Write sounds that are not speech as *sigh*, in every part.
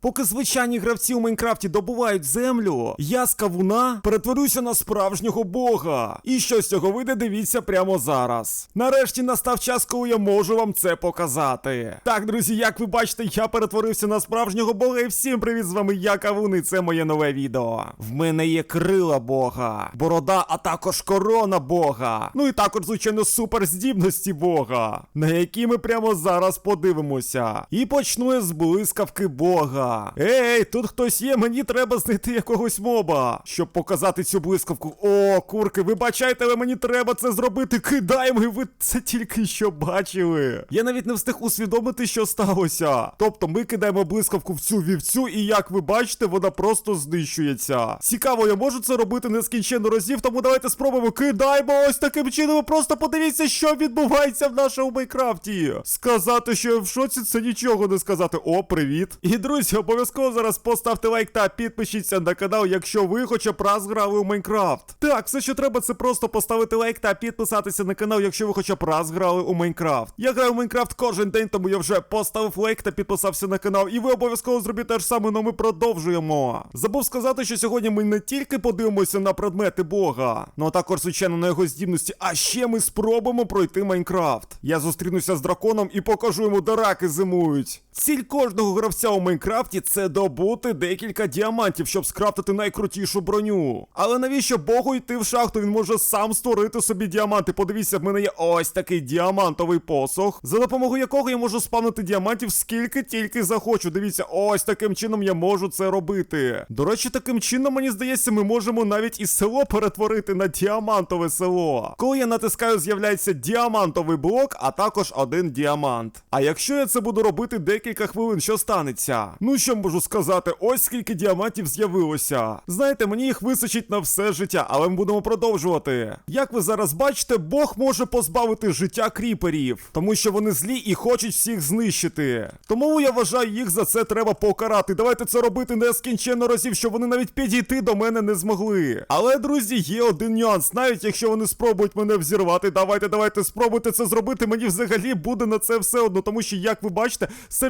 Поки звичайні гравці у Майнкрафті добувають землю, я з кавуна перетворюся на справжнього бога. І що з цього вийде, дивіться прямо зараз. Нарешті настав час, коли я можу вам це показати. Так, друзі, як ви бачите, я перетворився на справжнього бога, і всім привіт, з вами я Кавун, і це моє нове відео. В мене є крила бога, борода, а також корона бога. Ну і також, звичайно, суперздібності бога, на які ми прямо зараз подивимося. І почну я з блискавки бога. Ей, тут хтось є, мені треба знайти якогось моба, щоб показати цю блискавку. О, курки, вибачайте, але мені треба це зробити. Кидаємо, ви це тільки що бачили. Я навіть не встиг усвідомити, що сталося. Тобто ми кидаємо блискавку в цю вівцю, і як ви бачите, вона просто знищується. Цікаво, я можу це робити нескінченно разів, тому давайте спробуємо. Кидаємо ось таким чином. Просто подивіться, що відбувається в нашому Майнкрафті. Сказати, що я в шоці, це нічого не сказати. О, привіт. І друзі, обов'язково зараз поставте лайк та підпишіться на канал, якщо ви хоча б раз грали у Майнкрафт. Так, все, що треба, це просто поставити лайк та підписатися на канал, якщо ви хоча б раз грали у Майнкрафт. Я граю у Майнкрафт кожен день, тому я вже поставив лайк та підписався на канал. І ви обов'язково зробіть те ж саме, але ми продовжуємо. Забув сказати, що сьогодні ми не тільки подивимося на предмети Бога, ну а також, звичайно, на його здібності, а ще ми спробуємо пройти Майнкрафт. Я зустрінуся з драконом і покажу йому, де раки зимують. Ціль кожного гравця у Майнкрафті це добути декілька діамантів, щоб скрафтити найкрутішу броню. Але навіщо Богу йти в шахту? Він може сам створити собі діаманти. Подивіться, в мене є ось такий діамантовий посох, за допомогою якого я можу спавнити діамантів скільки тільки захочу. Дивіться, ось таким чином я можу це робити. До речі, таким чином, мені здається, ми можемо навіть і село перетворити на діамантове село. Коли я натискаю, з'являється діамантовий блок, а також один діамант. А якщо я це буду робити декілька хвилин, що станеться? Ну що можу сказати, ось скільки діамантів з'явилося. Знаєте, мені їх вистачить на все життя, але ми будемо продовжувати. Як ви зараз бачите, Бог може позбавити життя кріперів, тому що вони злі і хочуть всіх знищити. Тому я вважаю, їх за це треба покарати. Давайте це робити нескінченно разів, щоб вони навіть підійти до мене не змогли. Але, друзі, є один нюанс. Навіть якщо вони спробують мене взірвати, давайте, давайте спробуйте це зробити. Мені взагалі буде на це все одно, тому що, як ви бачите,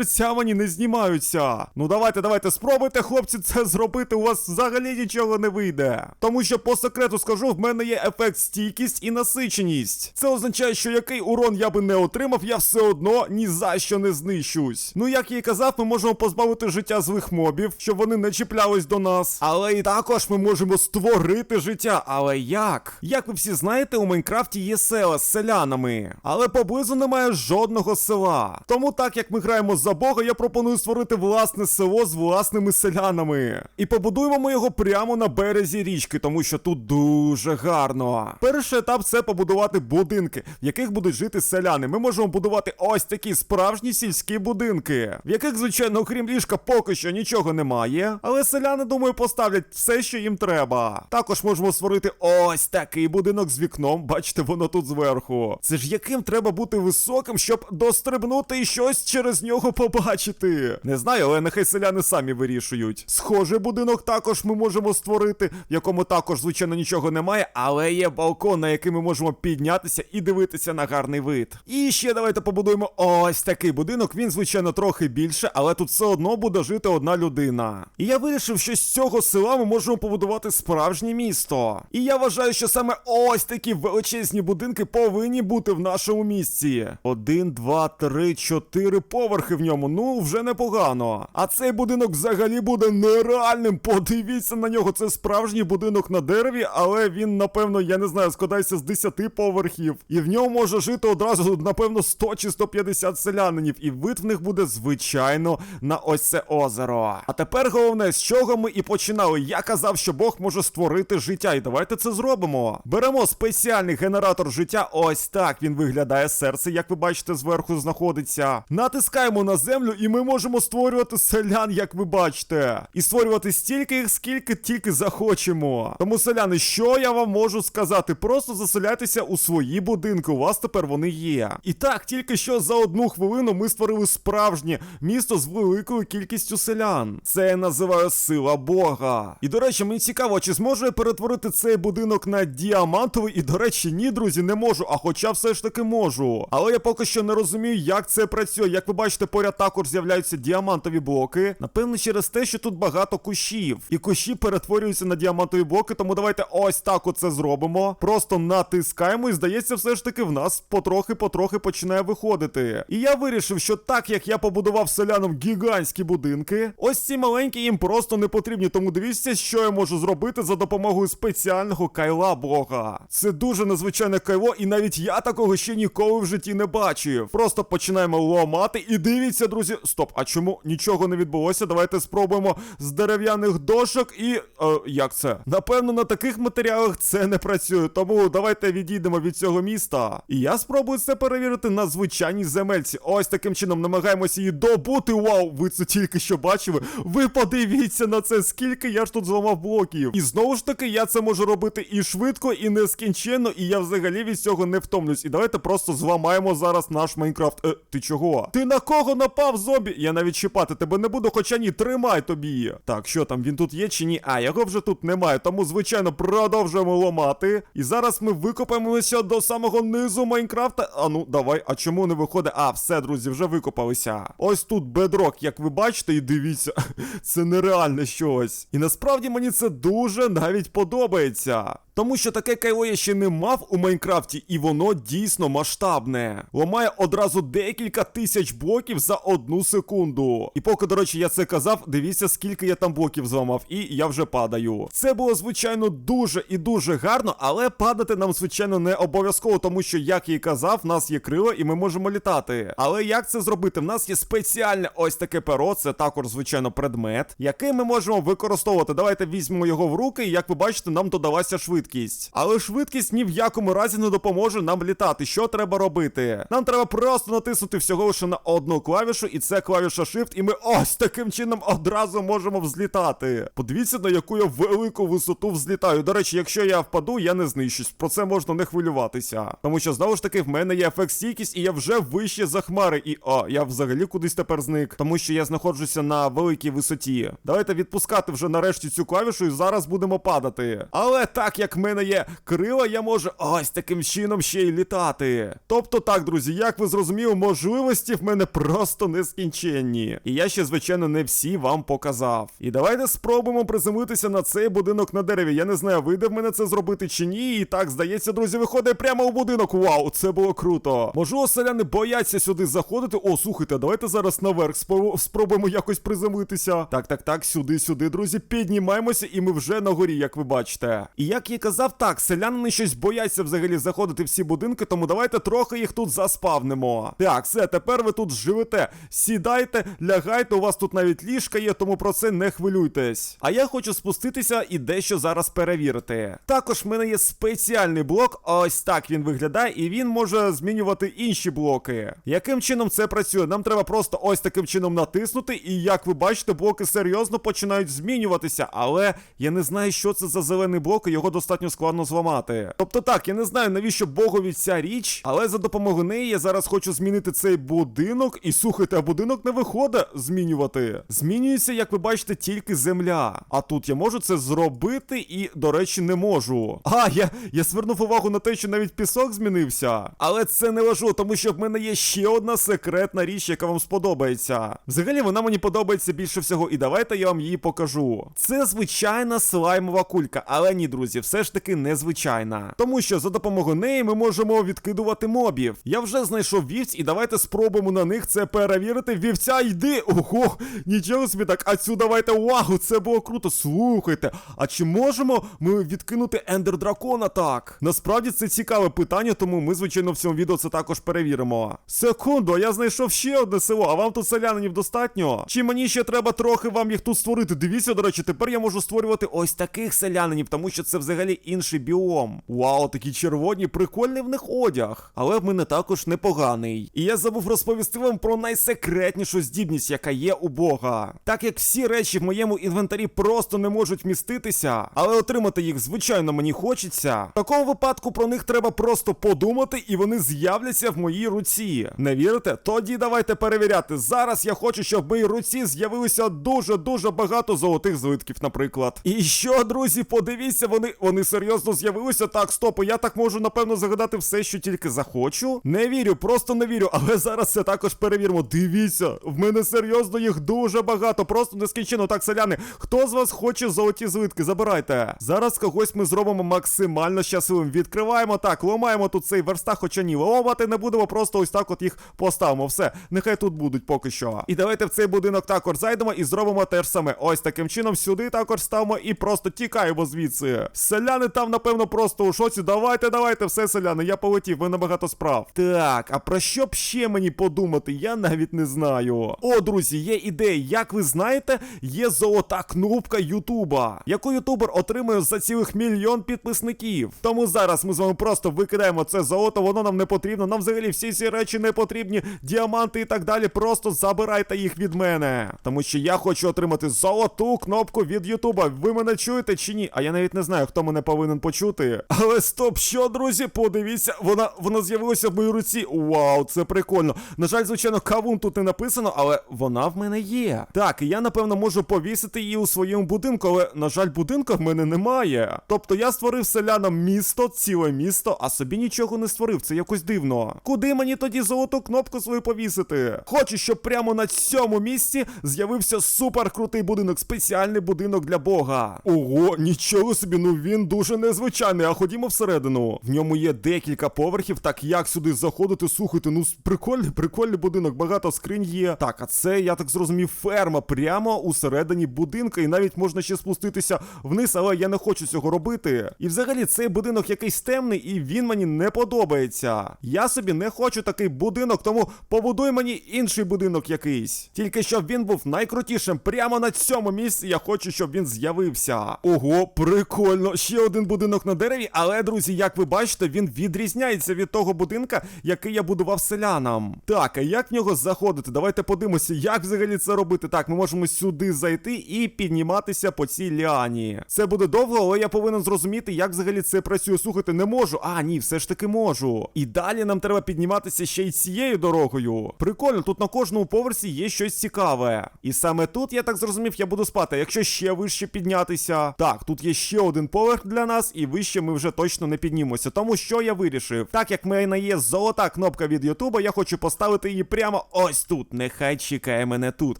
серця мені не знімаються. Ну давайте, давайте, спробуйте, хлопці, це зробити. У вас взагалі нічого не вийде. Тому що по секрету скажу, в мене є ефект стійкість і насиченість. Це означає, що який урон я би не отримав, я все одно ні за що не знищусь. Ну, як я і казав, ми можемо позбавити життя злих мобів, щоб вони не чіплялись до нас. Але і також ми можемо створити життя. Але як? Як ви всі знаєте, у Майнкрафті є села з селянами, але поблизу немає жодного села. Тому, так як ми граємо за Бога, я пропоную створити власне село з власними селянами. І побудуємо ми його прямо на березі річки, тому що тут дуже гарно. Перший етап це побудувати будинки, в яких будуть жити селяни. Ми можемо будувати ось такі справжні сільські будинки, в яких, звичайно, окрім ліжка, поки що нічого немає. Але селяни, думаю, поставлять все, що їм треба. Також можемо створити ось такий будинок з вікном. Бачите, воно тут зверху. Це ж яким треба бути високим, щоб дострибнути і щось через нього побачити. Не знаю, але нехай селяни самі вирішують. Схожий будинок також ми можемо створити, в якому також, звичайно, нічого немає, але є балкон, на який ми можемо піднятися і дивитися на гарний вид. І ще давайте побудуємо ось такий будинок. Він, звичайно, трохи більше, але тут все одно буде жити одна людина. І я вирішив, що з цього села ми можемо побудувати справжнє місто. І я вважаю, що саме ось такі величезні будинки повинні бути в нашому місці. Один, два, три, чотири поверхи в ньому. Ну, вже непогано. А цей будинок взагалі буде нереальним. Подивіться на нього. Це справжній будинок на дереві, але він, напевно, я не знаю, складається з 10 поверхів. І в ньому може жити одразу, напевно, 100 чи 150 селянинів. І вид в них буде, звичайно, на ось це озеро. А тепер головне, з чого ми і починали. Я казав, що Бог може створити життя. І давайте це зробимо. Беремо спеціальний генератор життя. Ось так він виглядає. Серце, як ви бачите, зверху знаходиться. Натискаємо на землю, і ми можемо створювати селян, як ви бачите. І створювати стільки їх, скільки тільки захочемо. Тому, селяни, що я вам можу сказати? Просто заселяйтеся у свої будинки. У вас тепер вони є. І так, тільки що за одну хвилину ми створили справжнє місто з великою кількістю селян. Це я називаю сила Бога. І до речі, мені цікаво, чи зможу я перетворити цей будинок на діамантовий. І до речі, ні, друзі, не можу. А хоча все ж таки можу. Але я поки що не розумію, як це працює. Як ви бачите, поряд поряд також з'являються діамантові блоки. Напевно, через те, що тут багато кущів. І кущі перетворюються на діамантові блоки, тому давайте ось так оце зробимо. Просто натискаємо, і здається, все ж таки в нас потрохи-потрохи починає виходити. І я вирішив, що так як я побудував селянам гігантські будинки, ось ці маленькі їм просто не потрібні. Тому дивіться, що я можу зробити за допомогою спеціального кайла бога. Це дуже незвичайне кайло, і навіть я такого ще ніколи в житті не бачив. Просто починаємо ламати. І дивіться, друзі. Стоп, а чому нічого не відбулося? Давайте спробуємо з дерев'яних дошок і. Е, як це? Напевно, на таких матеріалах це не працює. Тому давайте відійдемо від цього міста. І я спробую це перевірити на звичайній земельці. Ось таким чином намагаємося її добути. Вау, ви це тільки що бачили. Ви подивіться на це, скільки я ж тут зламав блоків. І знову ж таки, я це можу робити і швидко, і нескінченно, і я взагалі від цього не втомлюсь. І давайте просто зламаємо зараз наш Майнкрафт. Е, ти чого? Ти на кого напав, зомбі? Я навіть чіпати тебе не буду, хоча ні, тримай тобі. Так, що там, він тут є чи ні? А, його вже тут немає, тому, звичайно, продовжуємо ламати. І зараз ми викопаємося до самого низу Майнкрафта. А ну, давай, а чому не виходить? А, все, друзі, вже викопалися. Ось тут бедрок, як ви бачите, і дивіться, *laughs* це нереальне щось. І насправді мені це дуже навіть подобається. Тому що таке кайло я ще не мав у Майнкрафті, і воно дійсно масштабне. Ламає одразу декілька тисяч блоків за одну секунду. І поки, до речі, я це казав, дивіться, скільки я там блоків зламав, і я вже падаю. Це було, звичайно, дуже і дуже гарно, але падати нам, звичайно, не обов'язково, тому що, як я і казав, в нас є крила, і ми можемо літати. Але як це зробити? В нас є спеціальне ось таке перо, це також, звичайно, предмет, який ми можемо використовувати. Давайте візьмемо його в руки, і як ви бачите, нам додалася швидкість. Але швидкість ні в якому разі не допоможе нам літати. Що треба робити? Нам треба просто натиснути всього лише на одну клавішу, і це клавіша Shift, і ми ось таким чином одразу можемо взлітати. Подивіться, на яку я велику висоту взлітаю. До речі, якщо я впаду, я не знищусь. Про це можна не хвилюватися. Тому що знову ж таки в мене є ефект стійкість, і я вже вище за хмари. І о, я взагалі кудись тепер зник, тому що я знаходжуся на великій висоті. Давайте відпускати вже нарешті цю клавішу, і зараз будемо падати. Але так як в мене є крила, я можу ось таким чином ще й літати. Тобто так, друзі, як ви зрозуміли, можливості в мене просто нескінченні. І я ще, звичайно, не всі вам показав. І давайте спробуємо приземлитися на цей будинок на дереві. Я не знаю, вийде в мене це зробити чи ні. І так, здається, друзі, виходить прямо у будинок. Вау, це було круто. Можливо, селяни бояться сюди заходити. О, слухайте, давайте зараз наверх спробуємо якось приземлитися. Так, так, так, сюди, сюди, друзі, піднімаємося, і ми вже на горі, як ви бачите. І як я казав, так, селяни щось бояться взагалі заходити в ці будинки, тому давайте трохи їх тут заспавнимо. Так, все, тепер ви тут живете. Сідайте, лягайте, у вас тут навіть ліжка є, тому про це не хвилюйтесь. А я хочу спуститися і дещо зараз перевірити. Також в мене є спеціальний блок, ось так він виглядає, і він може змінювати інші блоки. Яким чином це працює? Нам треба просто ось таким чином натиснути, і як ви бачите, блоки серйозно починають змінюватися, але я не знаю, що це за зелений блок, і його достатньо складно зламати. Тобто так, я не знаю, навіщо богові ця річ, але за допомогою неї я зараз хочу змінити цей будинок. І слухайте, а будинок не виходить змінювати. Змінюється, як ви бачите, тільки земля. А тут я можу це зробити і, до речі, не можу. А, я, я звернув увагу на те, що навіть пісок змінився. Але це не важливо, тому що в мене є ще одна секретна річ, яка вам сподобається. Взагалі, вона мені подобається більше всього, і давайте я вам її покажу. Це звичайна слаймова кулька, але ні, друзі, все ж таки незвичайна. Тому що за допомогою неї ми можемо відкидувати мобів. Я вже знайшов вівць, і давайте спробуємо на них це перевірити. Вівця йди! Ого, нічого собі так. А цю давайте увагу, це було круто. Слухайте, а чи можемо ми відкинути ендер дракона так? Насправді це цікаве питання, тому ми, звичайно, в цьому відео це також перевіримо. Секунду, а я знайшов ще одне село, а вам тут селянинів достатньо? Чи мені ще треба трохи вам їх тут створити? Дивіться, до речі, тепер я можу створювати ось таких селянинів, тому що це взагалі інший біом. Вау, такі червоні, прикольний в них одяг. Але в мене також непоганий. І я забув розповісти вам про найсекретнішу здібність, яка є у Бога. Так як всі речі в моєму інвентарі просто не можуть вміститися, але отримати їх, звичайно, мені хочеться. В такому випадку про них треба просто подумати, і вони з'являться в моїй руці. Не вірите? Тоді давайте перевіряти. Зараз я хочу, щоб в моїй руці з'явилося дуже-дуже багато золотих злитків, наприклад. І що, друзі, подивіться, вони, вони вони серйозно з'явилися. Так, стоп, я так можу напевно загадати все, що тільки захочу. Не вірю, просто не вірю. Але зараз це також перевіримо. Дивіться, в мене серйозно їх дуже багато, просто нескінченно. Так, селяни, хто з вас хоче золоті злитки? Забирайте. Зараз когось ми зробимо максимально щасливим. Відкриваємо так, ламаємо тут цей верстак, хоча ні, ламати не будемо, просто ось так от їх поставимо. Все, нехай тут будуть поки що. І давайте в цей будинок також зайдемо і зробимо те ж саме. Ось таким чином сюди також ставимо і просто тікаємо звідси. Селяни там, напевно, просто у шоці. Давайте, давайте, все, селяни, я полетів, в мене багато справ. Так, а про що б ще мені подумати? Я навіть не знаю. О, друзі, є ідея. Як ви знаєте, є золота кнопка Ютуба, яку ютубер отримує за цілих мільйон підписників. Тому зараз ми з вами просто викидаємо це золото, воно нам не потрібно. Нам взагалі всі ці речі не потрібні, діаманти і так далі. Просто забирайте їх від мене. Тому що я хочу отримати золоту кнопку від Ютуба. Ви мене чуєте чи ні? А я навіть не знаю, хто мене повинен почути. Але стоп, що, друзі, подивіться, вона вона з'явилася в моїй руці. Вау, це прикольно. На жаль, звичайно, кавун тут не написано, але вона в мене є. Так, я напевно можу повісити її у своєму будинку, але на жаль, будинка в мене немає. Тобто я створив селянам місто, ціле місто, а собі нічого не створив. Це якось дивно. Куди мені тоді золоту кнопку свою повісити? Хочу, щоб прямо на цьому місці з'явився супер крутий будинок, спеціальний будинок для Бога. Ого, нічого собі, ну він дуже незвичайний. А ходімо всередину. В ньому є декілька поверхів. Так як сюди заходити? Слухайте, ну прикольний, прикольний будинок, багато скринь є. Так, а це я так зрозумів, ферма прямо усередині будинка, і навіть можна ще спуститися вниз, але я не хочу цього робити. І взагалі цей будинок якийсь темний, і він мені не подобається. Я собі не хочу такий будинок, тому побудуй мені інший будинок якийсь. Тільки щоб він був найкрутішим. Прямо на цьому місці я хочу, щоб він з'явився. Ого, прикольно. Ще один будинок на дереві, але, друзі, як ви бачите, він відрізняється від того будинка, який я будував селянам. Так, а як в нього заходити? Давайте подивимося, як взагалі це робити. Так, ми можемо сюди зайти і підніматися по цій ліані. Це буде довго, але я повинен зрозуміти, як взагалі це працює. Слухайте, не можу. А, ні, все ж таки можу. І далі нам треба підніматися ще й цією дорогою. Прикольно, тут на кожному поверсі є щось цікаве. І саме тут, я так зрозумів, я буду спати. Якщо ще вище піднятися. Так, тут є ще один поверх для нас, і вище ми вже точно не піднімемося. Тому що я вирішив, так як в мене є золота кнопка від Ютуба, я хочу поставити її прямо ось тут. Нехай чекає мене тут.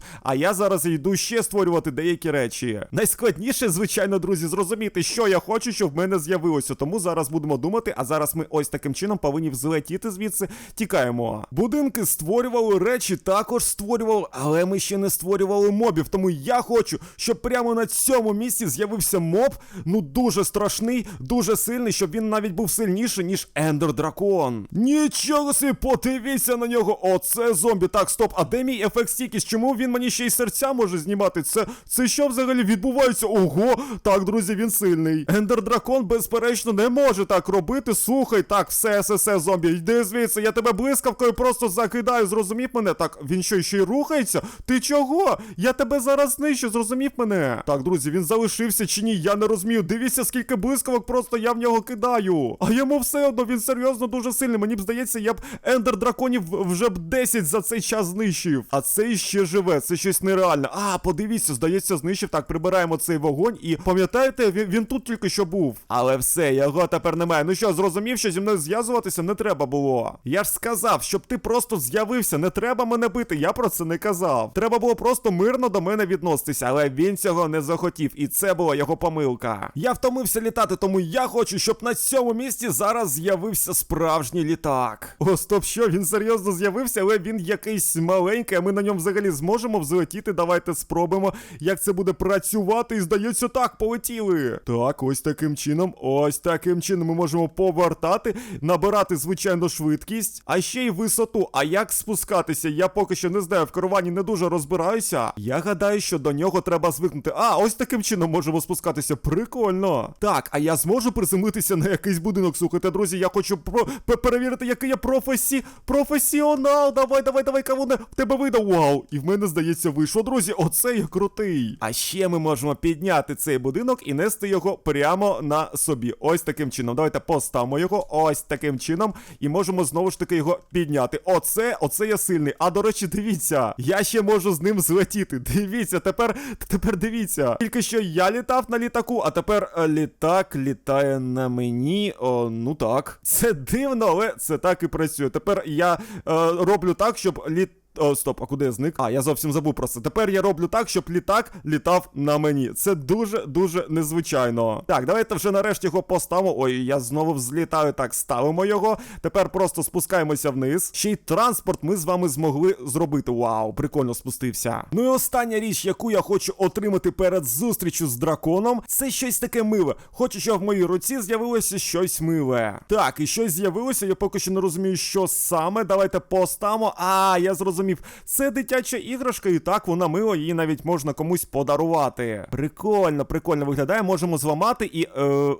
А я зараз йду ще створювати деякі речі. Найскладніше, звичайно, друзі, зрозуміти, що я хочу, щоб в мене з'явилося. Тому зараз будемо думати, а зараз ми ось таким чином повинні взлетіти звідси. Тікаємо. Будинки створювали, речі також створювали, але ми ще не створювали мобів. Тому я хочу, щоб прямо на цьому місці з'явився моб. Ну дуже страшний, дуже сильний, щоб він навіть був сильніший, ніж Ендер Дракон. Нічого собі, подивіться на нього. Оце зомбі. Так, стоп, а де мій ефект стійкість? Чому він мені ще й серця може знімати? Це це що взагалі відбувається? Ого, так, друзі, він сильний. Ендер Дракон, безперечно, не може так робити. Слухай, так, все, все, зомбі, йди звідси, я тебе блискавкою просто закидаю, зрозумів мене? Так, він що, ще й рухається? Ти чого? Я тебе зараз знищу, зрозумів мене? Так, друзі, він залишився чи ні? Я не розумію. Дивіться, скільки блискавок просто я в нього кидаю. А йому все одно, він серйозно дуже сильний. Мені б здається, я б ендер драконів вже б 10 за цей час знищив. А цей ще живе, це щось нереальне. А, подивіться, здається, знищив. Так, прибираємо цей вогонь. І пам'ятаєте, він, він тут тільки що був. Але все, його тепер немає. Ну що, зрозумів, що зі мною зв'язуватися не треба було. Я ж сказав, щоб ти просто з'явився, не треба мене бити. Я про це не казав. Треба було просто мирно до мене відноситися, але він цього не захотів, і це була його помилка. Я втомився літати, тому я хочу, щоб на цьому місці зараз з'явився справжній літак. О, стоп, що він серйозно з'явився, але він якийсь маленький, а ми на ньому взагалі зможемо взлетіти. Давайте спробуємо, як це буде працювати. І здається, так, полетіли. Так, ось таким чином, ось таким чином ми можемо повертати, набирати, звичайно, швидкість, а ще й висоту. А як спускатися? Я поки що не знаю, в керуванні не дуже розбираюся. Я гадаю, що до нього треба звикнути. А, ось таким чином можемо спускатися. Прикольно. Так, а я зможу приземлитися на якийсь будинок. Слухайте, друзі, я хочу про перевірити, який я професі... професіонал. Давай, давай, давай, кого не в тебе видав. Вау! І в мене, здається, вийшло, друзі. Оце я крутий. А ще ми можемо підняти цей будинок і нести його прямо на собі. Ось таким чином. Давайте поставимо його ось таким чином. І можемо знову ж таки його підняти. Оце, оце я сильний. А до речі, дивіться, я ще можу з ним злетіти. Дивіться, тепер, тепер дивіться. Тільки що я літав на літаку, а тепер е, літак літак літає на мені. О, ну так. Це дивно, але це так і працює. Тепер я е, роблю так, щоб літ. О, стоп, а куди я зник? А, я зовсім забув про це. Тепер я роблю так, щоб літак літав на мені. Це дуже-дуже незвичайно. Так, давайте вже нарешті його поставимо. Ой, я знову взлітаю. Так, ставимо його. Тепер просто спускаємося вниз. Ще й транспорт ми з вами змогли зробити. Вау, прикольно спустився. Ну і остання річ, яку я хочу отримати перед зустрічю з драконом, це щось таке миле. Хочу, щоб в моїй руці з'явилося щось миле. Так, і щось з'явилося, я поки що не розумію, що саме. Давайте поставимо. А, я зрозумів. Це дитяча іграшка, і так вона мила, її навіть можна комусь подарувати. Прикольно, прикольно виглядає. Можемо зламати і. Е, е,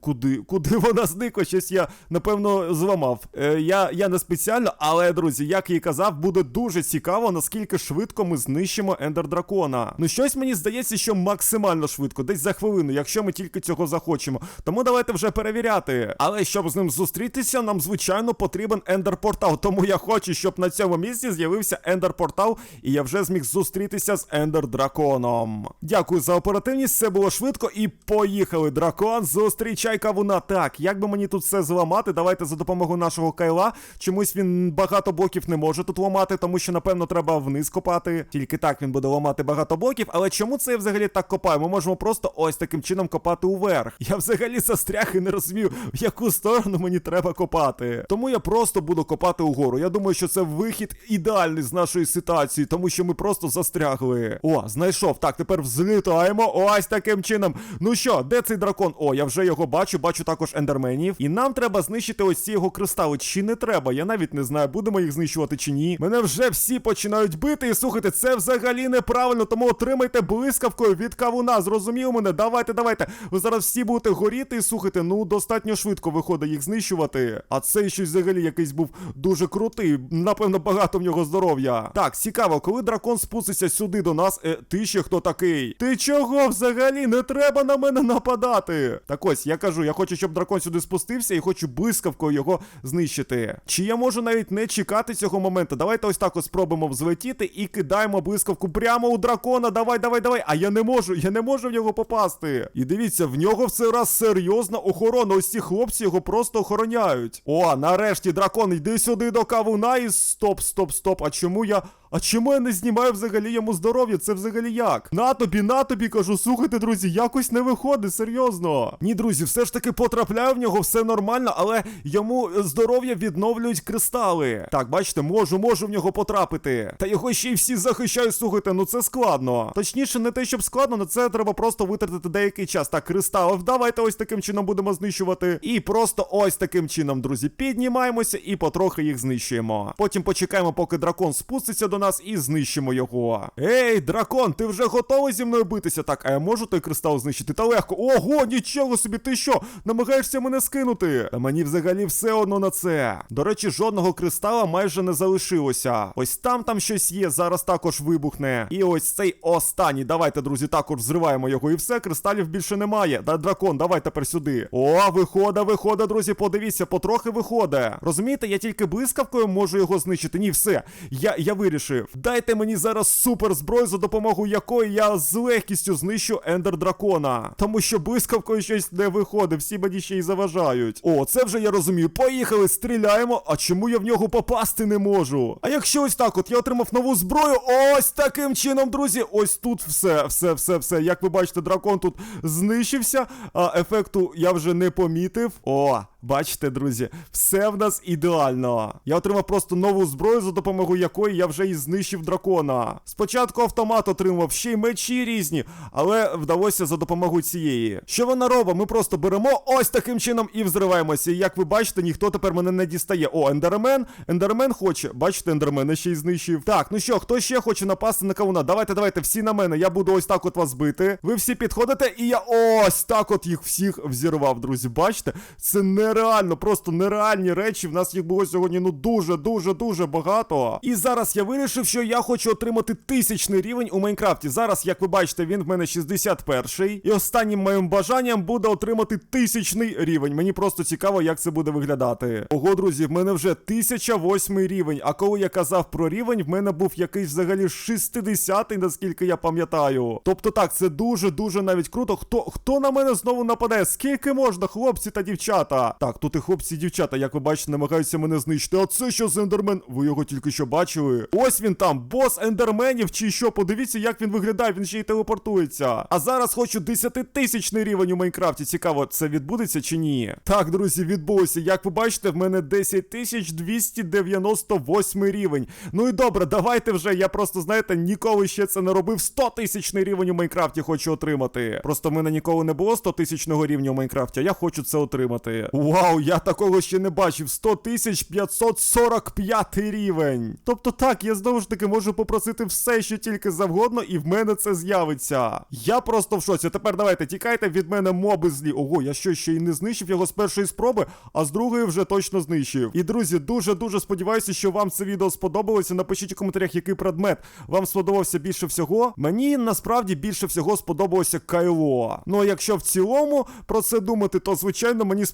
куди? Куди вона зникла? Щось я, напевно, зламав. Е, я, я не спеціально, але, друзі, як і казав, буде дуже цікаво, наскільки швидко ми знищимо ендер дракона. Ну, щось мені здається, що максимально швидко, десь за хвилину, якщо ми тільки цього захочемо. Тому давайте вже перевіряти. Але щоб з ним зустрітися, нам, звичайно, потрібен ендер портал. Тому я хочу, щоб на цьому місці з'явився ендер портал, і я вже зміг зустрітися з ендер драконом. Дякую за оперативність, все було швидко і поїхали. Дракон, зустрічай кавуна. Так, як би мені тут все зламати, давайте за допомогою нашого кайла. Чомусь він багато блоків не може тут ламати, тому що, напевно, треба вниз копати. Тільки так він буде ламати багато блоків. Але чому це я взагалі так копаю? Ми можемо просто ось таким чином копати уверх. Я взагалі застряг і не розумію, в яку сторону мені треба копати. Тому я просто буду копати угору. Я думаю, що це вихід ідеальний з нашої ситуації, тому що ми просто застрягли. О, знайшов. Так, тепер взлітаємо. Ось таким чином. Ну що, де цей дракон? О, я вже його бачу, бачу також ендерменів. І нам треба знищити ось ці його кристали. Чи не треба? Я навіть не знаю, будемо їх знищувати чи ні. Мене вже всі починають бити. І слухайте, це взагалі неправильно, тому отримайте блискавкою від кавуна. Зрозумів мене? Давайте, давайте. Ви зараз всі будете горіти і слухайте, ну достатньо швидко виходить їх знищувати. А цей щось взагалі якийсь був дуже крутий. Напевно, багато в нього здоров'я. Так, цікаво, коли дракон спуститься сюди до нас, е, ти ще хто такий? Ти чого взагалі? Не треба на мене нападати. Так ось, я кажу, я хочу, щоб дракон сюди спустився і хочу блискавкою його знищити. Чи я можу навіть не чекати цього моменту? Давайте ось так ось спробуємо взлетіти і кидаємо блискавку прямо у дракона. Давай, давай, давай. А я не можу, я не можу в нього попасти. І дивіться, в нього в цей раз серйозна охорона. Ось ці хлопці його просто охороняють. О, нарешті дракон, йди сюди до кавуна і стоп, стоп, стоп. А чому я. А чому я не знімаю взагалі йому здоров'я? Це взагалі як? На тобі, на тобі кажу, слухайте, друзі, якось не виходить, серйозно. Ні, друзі, все ж таки потрапляю в нього, все нормально, але йому е, здоров'я відновлюють кристали. Так, бачите, можу, можу в нього потрапити. Та його ще й всі захищають, слухайте, ну це складно. Точніше, не те, щоб складно, на це треба просто витратити деякий час. Так, кристали, давайте ось таким чином будемо знищувати. І просто ось таким чином, друзі, піднімаємося і потрохи їх знищуємо. Потім почекаємо, поки дракон спуститься до нас і знищимо його. Ей, дракон, ти вже готовий зі мною битися? Так, а я можу той кристал знищити? Та легко. Ого, нічого собі, ти що? Намагаєшся мене скинути? Та мені взагалі все одно на це. До речі, жодного кристала майже не залишилося. Ось там там щось є, зараз також вибухне. І ось цей останній. Давайте, друзі, також взриваємо його. І все, кристалів більше немає. Да, дракон, давай тепер сюди. О, вихода, вихода, друзі, подивіться, потрохи виходить. Розумієте, я тільки блискавкою можу його знищити. Ні, все. Я, я вирішив. Дайте мені зараз супер зброю, за допомогою якої я з легкістю знищу ендер дракона. Тому що блискавкою щось не виходить, всі мені ще й заважають. О, це вже я розумію. Поїхали, стріляємо. А чому я в нього попасти не можу? А якщо ось так, от я отримав нову зброю, ось таким чином, друзі, ось тут все, все, все, все. Як ви бачите, дракон тут знищився, а ефекту я вже не помітив. О, бачите, друзі, все в нас ідеально. Я отримав просто нову зброю, за допомогою якої я вже і знищив дракона. Спочатку автомат отримав, ще й мечі різні, але вдалося за допомогою цієї. Що вона робить? Ми просто беремо ось таким чином і взриваємося. І як ви бачите, ніхто тепер мене не дістає. О, ендермен. Ендермен хоче. Бачите, ендермена ще й знищив. Так, ну що, хто ще хоче напасти на кавуна? Давайте, давайте, всі на мене. Я буду ось так от вас бити. Ви всі підходите, і я ось так от їх всіх взірвав, друзі. Бачите? Це нереально, просто нереальні речі. В нас їх було сьогодні ну дуже, дуже, дуже багато. І зараз я вирішив, що я хочу отримати тисячний рівень у Майнкрафті. Зараз, як ви бачите, він в мене 61-й. І останнім моїм бажанням буде отримати тисячний рівень. Мені просто цікаво, як це буде виглядати. Ого, друзі, в мене вже 1008 рівень. А коли я казав про рівень, в мене був якийсь взагалі 60-й, наскільки я пам'ятаю. Тобто так, це дуже дуже навіть круто. Хто хто на мене знову нападе? Скільки можна, хлопці та дівчата? Так, тут і хлопці і дівчата, як ви бачите, намагаються мене знищити. А це що за ендермен? Ви його тільки що бачили? Ось він там, бос ендерменів, чи що? Подивіться, як він виглядає, він ще й телепортується. А зараз хочу 10-тисячний рівень у Майнкрафті. Цікаво, це відбудеться чи ні? Так, друзі, відбулося. Як ви бачите, в мене 10 298 рівень. Ну і добре, давайте вже. Я просто, знаєте, ніколи ще це не робив. 100 тисячний рівень у Майнкрафті хочу отримати. Просто в мене ніколи не було 100 тисячного рівня у Майнкрафті, а я хочу це отримати. Вау, я такого ще не бачив. 100 тисяч 545 рівень. Тобто так, я знову ж таки можу попросити все, що тільки завгодно, і в мене це з'явиться. Я просто в шоці. Тепер давайте тікайте від мене моби злі. Ого, я що ще й не знищив його з першої спроби, а з другої вже точно знищив. І друзі, дуже дуже сподіваюся, що вам це відео сподобалося. Напишіть у коментарях, який предмет вам сподобався більше всього. Мені насправді більше всього сподобалося Кайло. Ну а якщо в цілому про це думати, то звичайно мені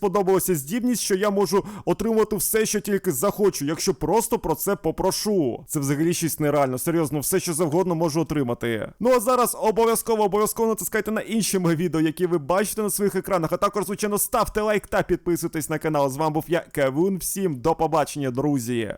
сподобалася здібність, що я можу отримувати все, що тільки захочу, якщо просто про це попрошу. Це взагалі щось нереально. Серйозно, все, що завгодно можу отримати. Ну а зараз обов'язково обов'язково натискайте на інші мої відео, які ви бачите на своїх екранах. А також, звичайно, ставте лайк та підписуйтесь на канал. З вами був я, Кевун. Всім до побачення, друзі.